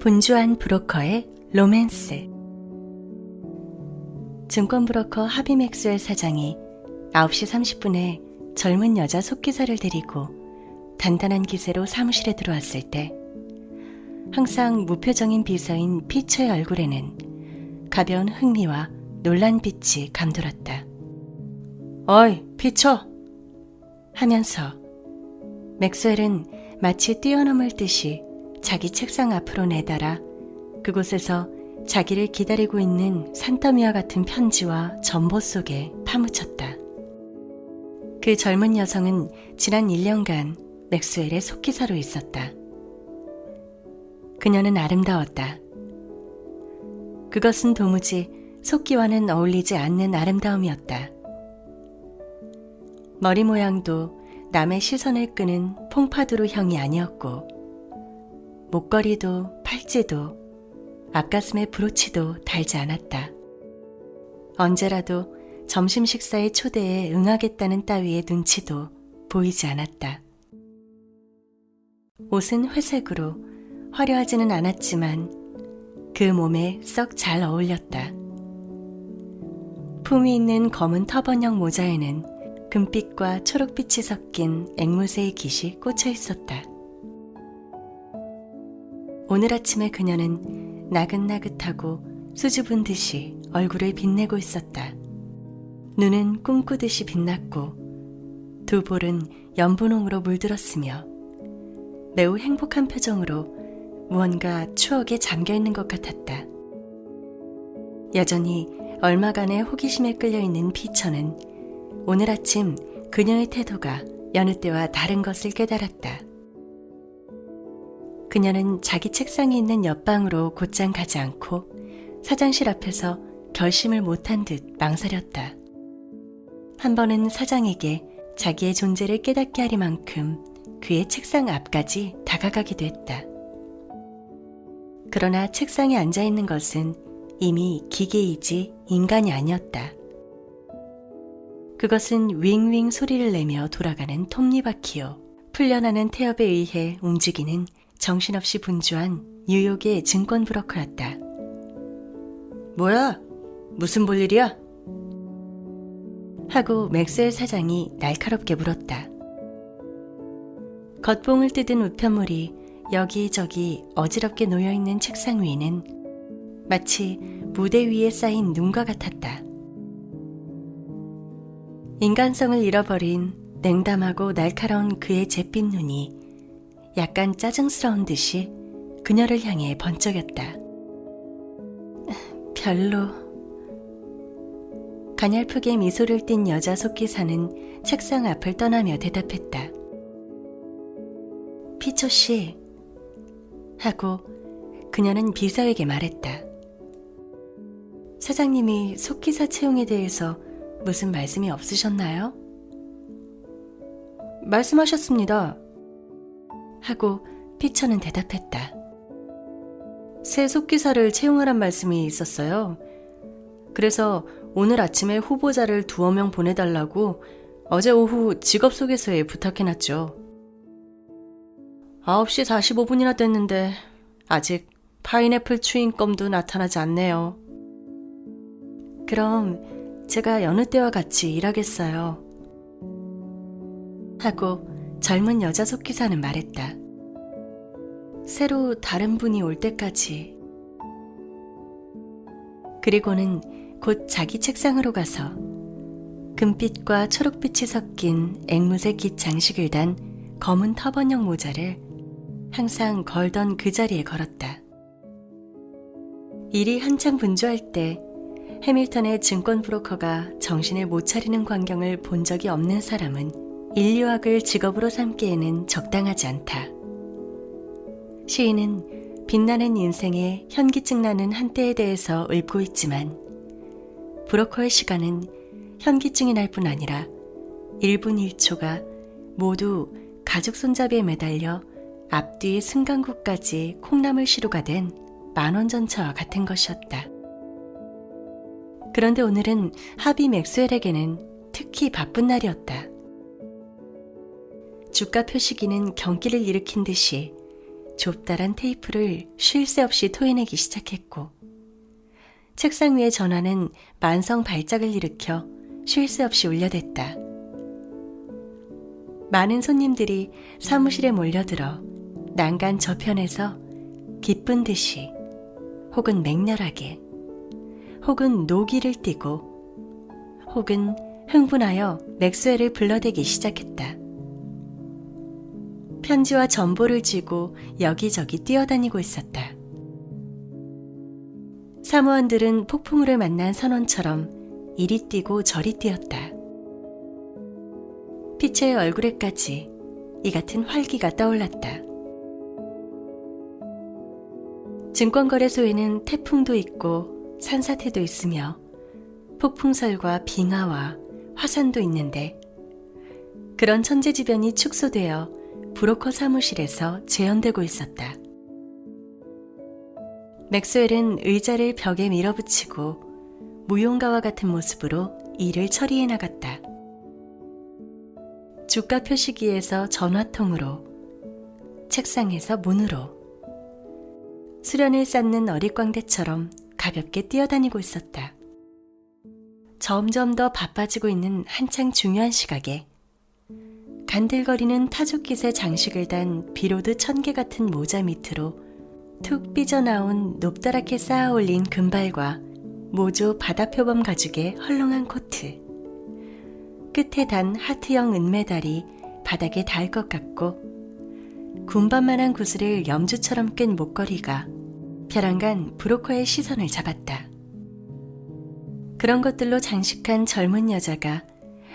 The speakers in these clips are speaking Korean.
분주한 브로커의 로맨스 증권 브로커 하비 맥스웰 사장이 9시 30분에 젊은 여자 속기사를 데리고 단단한 기세로 사무실에 들어왔을 때 항상 무표정인 비서인 피처의 얼굴에는 가벼운 흥미와 놀란 빛이 감돌았다. 어이, 피처! 하면서 맥스웰은 마치 뛰어넘을 듯이 자기 책상 앞으로 내달아 그곳에서 자기를 기다리고 있는 산더미와 같은 편지와 전보 속에 파묻혔다. 그 젊은 여성은 지난 1년간 맥스웰의 속기사로 있었다. 그녀는 아름다웠다. 그것은 도무지 속기와는 어울리지 않는 아름다움이었다. 머리 모양도 남의 시선을 끄는 퐁파두르 형이 아니었고, 목걸이도 팔찌도 앞가슴에 브로치도 달지 않았다. 언제라도 점심 식사의 초대에 응하겠다는 따위의 눈치도 보이지 않았다. 옷은 회색으로 화려하지는 않았지만 그 몸에 썩 잘 어울렸다. 품위 있는 검은 터번형 모자에는 금빛과 초록빛이 섞인 앵무새의 깃이 꽂혀 있었다. 오늘 아침에 그녀는 나긋나긋하고 수줍은 듯이 얼굴을 빛내고 있었다. 눈은 꿈꾸듯이 빛났고 두 볼은 연분홍으로 물들었으며 매우 행복한 표정으로 무언가 추억에 잠겨 있는 것 같았다. 여전히 얼마간의 호기심에 끌려 있는 피처는 오늘 아침 그녀의 태도가 여느 때와 다른 것을 깨달았다. 그녀는 자기 책상에 있는 옆방으로 곧장 가지 않고 사장실 앞에서 결심을 못한 듯 망설였다. 한 번은 사장에게 자기의 존재를 깨닫게 하리만큼 그의 책상 앞까지 다가가기도 했다. 그러나 책상에 앉아 있는 것은 이미 기계이지 인간이 아니었다. 그것은 윙윙 소리를 내며 돌아가는 톱니바퀴요. 풀려나는 태엽에 의해 움직이는 정신없이 분주한 뉴욕의 증권 브로커였다. 뭐야? 무슨 볼 일이야? 하고 맥스웰 사장이 날카롭게 물었다. 겉봉을 뜯은 우편물이 여기저기 어지럽게 놓여있는 책상 위에는 마치 무대 위에 쌓인 눈과 같았다. 인간성을 잃어버린 냉담하고 날카로운 그의 잿빛 눈이 약간 짜증스러운 듯이 그녀를 향해 번쩍였다. 별로. 가냘프게 미소를 띤 여자 속기사는 책상 앞을 떠나며 대답했다. 피처 씨. 하고 그녀는 비서에게 말했다. 사장님이 속기사 채용에 대해서 무슨 말씀이 없으셨나요? 말씀하셨습니다. 하고 피처는 대답했다. 새 속기사를 채용하란 말씀이 있었어요. 그래서 오늘 아침에 후보자를 두어 명 보내달라고 어제 오후 직업소개서에 부탁해놨죠. 9시 45분이나 됐는데 아직 파인애플 추인검도 나타나지 않네요. 그럼 제가 여느 때와 같이 일하겠어요. 하고 젊은 여자 속기사는 말했다. 새로 다른 분이 올 때까지. 그리고는 곧 자기 책상으로 가서 금빛과 초록빛이 섞인 앵무새 깃 장식을 단 검은 터번형 모자를 항상 걸던 그 자리에 걸었다. 일이 한창 분주할 때 해밀턴의 증권 브로커가 정신을 못 차리는 광경을 본 적이 없는 사람은 인류학을 직업으로 삼기에는 적당하지 않다. 시인은 빛나는 인생의 현기증 나는 한때에 대해서 읊고 있지만 브로커의 시간은 현기증이 날 뿐 아니라 1분 1초가 모두 가죽 손잡이에 매달려 앞뒤 승강구까지 콩나물 시루가 된 만원 전차와 같은 것이었다. 그런데 오늘은 하비 맥스웰에게는 특히 바쁜 날이었다. 주가 표시기는 경기를 일으킨 듯이 좁다란 테이프를 쉴 새 없이 토해내기 시작했고, 책상 위의 전화는 만성 발작을 일으켜 쉴 새 없이 울려댔다. 많은 손님들이 사무실에 몰려들어 난간 저편에서 기쁜 듯이 혹은 맹렬하게 혹은 노기를 띠고 혹은 흥분하여 맥스웰을 불러대기 시작했다. 편지와 전보를 쥐고 여기저기 뛰어다니고 있었다. 사무원들은 폭풍우를 만난 선원처럼 이리 뛰고 저리 뛰었다. 피처의 얼굴에까지 이 같은 활기가 떠올랐다. 증권거래소에는 태풍도 있고 산사태도 있으며 폭풍설과 빙하와 화산도 있는데 그런 천재지변이 축소되어 브로커 사무실에서 재현되고 있었다. 맥스웰은 의자를 벽에 밀어붙이고 무용가와 같은 모습으로 일을 처리해 나갔다. 주가 표시기에서 전화통으로, 책상에서 문으로, 수련을 쌓는 어릿광대처럼 가볍게 뛰어다니고 있었다. 점점 더 바빠지고 있는 한창 중요한 시각에 간들거리는 타조깃의 장식을 단 비로드 천개 같은 모자 밑으로 툭 삐져나온 높다랗게 쌓아 올린 금발과 모조 바다표범 가죽의 헐렁한 코트. 끝에 단 하트형 은메달이 바닥에 닿을 것 같고 군밤만한 구슬을 염주처럼 끈 목걸이가 벼랑간 브로커의 시선을 잡았다. 그런 것들로 장식한 젊은 여자가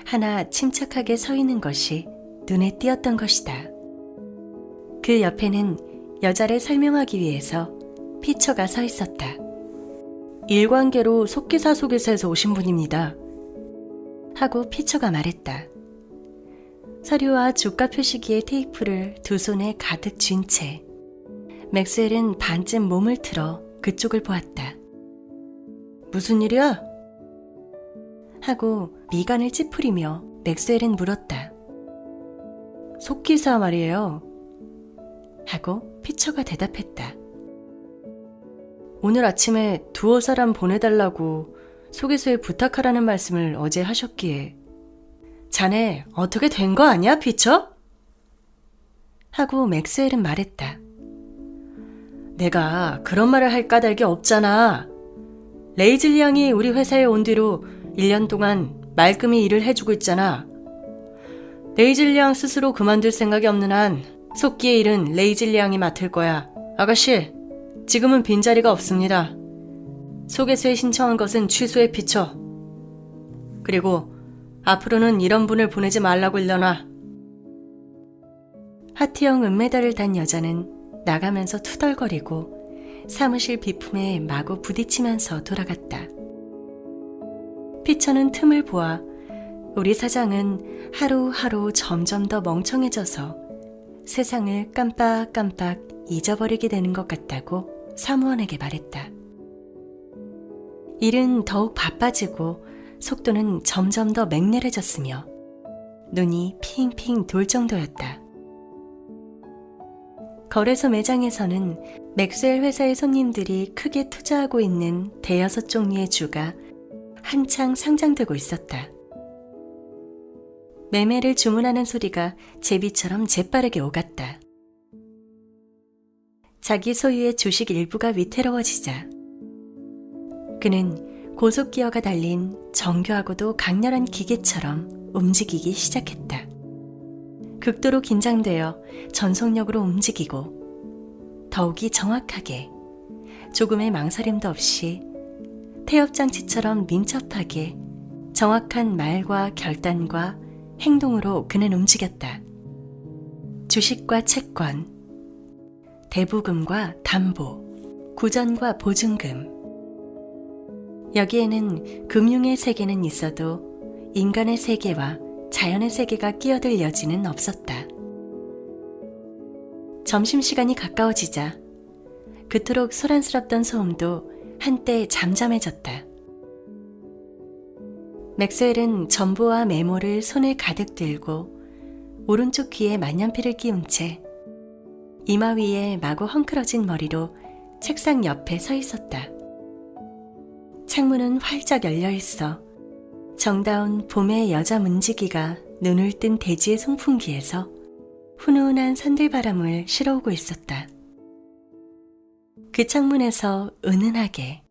하나 침착하게 서 있는 것이 눈에 띄었던 것이다. 그 옆에는 여자를 설명하기 위해서 피처가 서 있었다. 일관계로 속기사 소개서에서 오신 분입니다. 하고 피처가 말했다. 서류와 주가 표시기의 테이프를 두 손에 가득 쥔 채 맥스웰은 반쯤 몸을 틀어 그쪽을 보았다. 무슨 일이야? 하고 미간을 찌푸리며 맥스웰은 물었다. 속기사 말이에요. 하고 피처가 대답했다. 오늘 아침에 두어 사람 보내달라고 소개서에 부탁하라는 말씀을 어제 하셨기에 자네 어떻게 된 거 아니야, 피처? 하고 맥스웰은 말했다. 내가 그런 말을 할 까닭이 없잖아. 레이즐리 양이 우리 회사에 온 뒤로 1년 동안 말끔히 일을 해주고 있잖아. 레이즐리 양 스스로 그만둘 생각이 없는 한 속기의 일은 레이즐리 양이 맡을 거야. 아가씨, 지금은 빈자리가 없습니다. 소개서에 신청한 것은 취소해 피쳐. 그리고 앞으로는 이런 분을 보내지 말라고 일러놔. 하트형 은메달을 단 여자는 나가면서 투덜거리고 사무실 비품에 마구 부딪히면서 돌아갔다. 피처는 틈을 보아 우리 사장은 하루하루 점점 더 멍청해져서 세상을 깜빡깜빡 잊어버리게 되는 것 같다고 사무원에게 말했다. 일은 더욱 바빠지고 속도는 점점 더 맹렬해졌으며 눈이 핑핑 돌 정도였다. 거래소 매장에서는 맥스웰 회사의 손님들이 크게 투자하고 있는 대여섯 종류의 주가 한창 상장되고 있었다. 매매를 주문하는 소리가 제비처럼 재빠르게 오갔다. 자기 소유의 주식 일부가 위태로워지자 그는 고속기어가 달린 정교하고도 강렬한 기계처럼 움직이기 시작했다. 극도로 긴장되어 전속력으로 움직이고 더욱이 정확하게 조금의 망설임도 없이 태엽장치처럼 민첩하게 정확한 말과 결단과 행동으로 그는 움직였다. 주식과 채권, 대부금과 담보, 구전과 보증금. 여기에는 금융의 세계는 있어도 인간의 세계와 자연의 세계가 끼어들 여지는 없었다. 점심시간이 가까워지자 그토록 소란스럽던 소음도 한때 잠잠해졌다. 맥스웰은 전보와 메모를 손에 가득 들고 오른쪽 귀에 만년필을 끼운 채 이마 위에 마구 헝클어진 머리로 책상 옆에 서 있었다. 창문은 활짝 열려 있어 정다운 봄의 여자 문지기가 눈을 뜬 대지의 송풍기에서 훈훈한 산들바람을 실어오고 있었다. 그 창문에서 은은하게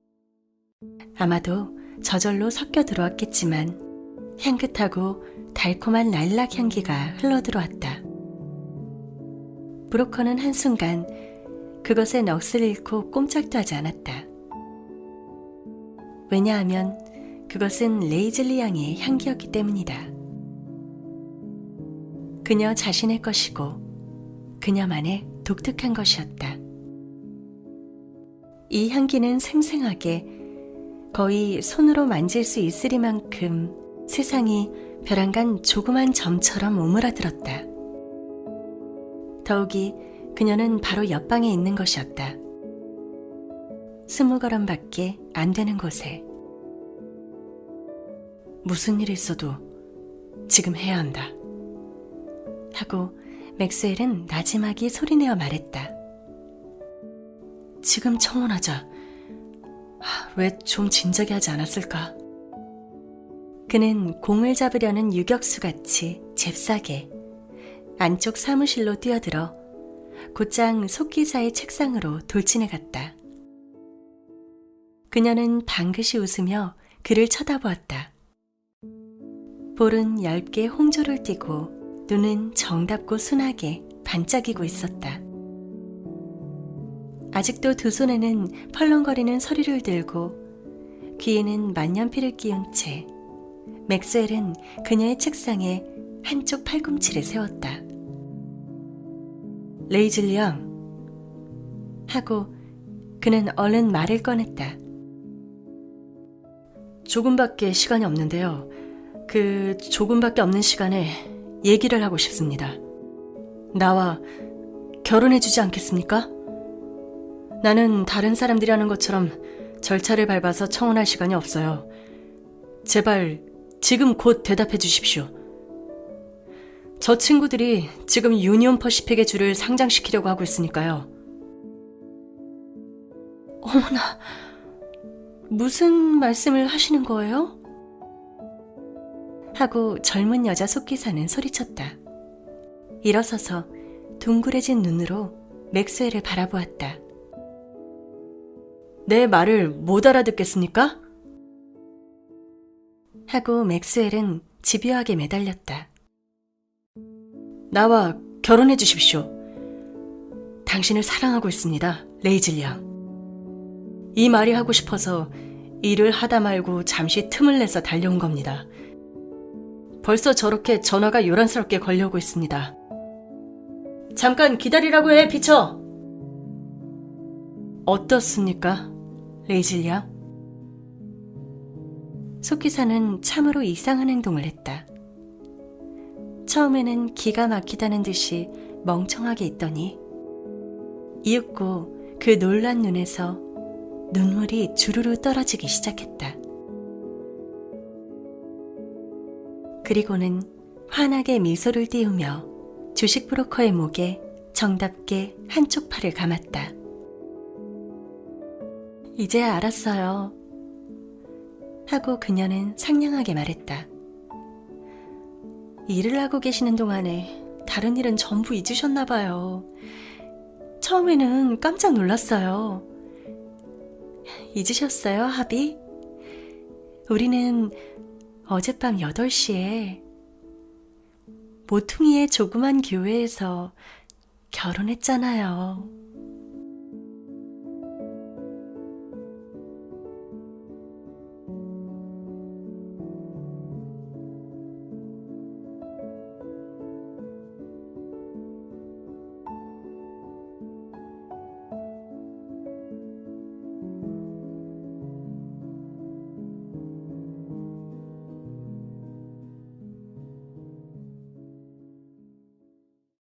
아마도 저절로 섞여 들어왔겠지만 향긋하고 달콤한 라일락 향기가 흘러들어왔다. 브로커는 한순간 그것의 넋을 잃고 꼼짝도 하지 않았다. 왜냐하면 그것은 레이즐리 양의 향기였기 때문이다. 그녀 자신의 것이고 그녀만의 독특한 것이었다. 이 향기는 생생하게 거의 손으로 만질 수 있으리만큼 세상이 벼랑간 조그만 점처럼 오므라들었다. 더욱이 그녀는 바로 옆방에 있는 것이었다. 스무 걸음밖에 안 되는 곳에. 무슨 일이 있어도 지금 해야 한다. 하고 맥스웰은 나지막이 소리내어 말했다. 지금 청혼하자. 왜 좀 진작에 하지 않았을까? 그는 공을 잡으려는 유격수 같이 잽싸게 안쪽 사무실로 뛰어들어 곧장 속기사의 책상으로 돌진해 갔다. 그녀는 방긋이 웃으며 그를 쳐다보았다. 볼은 얇게 홍조를 띠고 눈은 정답고 순하게 반짝이고 있었다. 아직도 두 손에는 펄렁거리는 서리를 들고 귀에는 만년필을 끼운 채 맥스웰은 그녀의 책상에 한쪽 팔꿈치를 세웠다. 레이즐리 양 하고 그는 얼른 말을 꺼냈다. 조금밖에 시간이 없는데요. 그 조금밖에 없는 시간에 얘기를 하고 싶습니다. 나와 결혼해주지 않겠습니까? 나는 다른 사람들이 하는 것처럼 절차를 밟아서 청혼할 시간이 없어요. 제발 지금 곧 대답해 주십시오. 저 친구들이 지금 유니온 퍼시픽의 줄을 상장시키려고 하고 있으니까요. 어머나, 무슨 말씀을 하시는 거예요? 하고 젊은 여자 속기사는 소리쳤다. 일어서서 둥그레진 눈으로 맥스웰을 바라보았다. 내 말을 못 알아듣겠습니까? 하고 맥스웰은 집요하게 매달렸다. 나와 결혼해 주십시오. 당신을 사랑하고 있습니다, 레이즐 양. 이 말이 하고 싶어서 일을 하다 말고 잠시 틈을 내서 달려온 겁니다. 벌써 저렇게 전화가 요란스럽게 걸려오고 있습니다. 잠깐 기다리라고 해, 피처! 어떻습니까, 양? 속기사는 참으로 이상한 행동을 했다. 처음에는 기가 막히다는 듯이 멍청하게 있더니 이윽고 그 놀란 눈에서 눈물이 주르르 떨어지기 시작했다. 그리고는 환하게 미소를 띄우며 주식 브로커의 목에 정답게 한쪽 팔을 감았다. 이제야 알았어요. 하고 그녀는 상냥하게 말했다. 일을 하고 계시는 동안에 다른 일은 전부 잊으셨나 봐요. 처음에는 깜짝 놀랐어요. 잊으셨어요, 하비? 우리는 어젯밤 8시에 모퉁이의 조그만 교회에서 결혼했잖아요.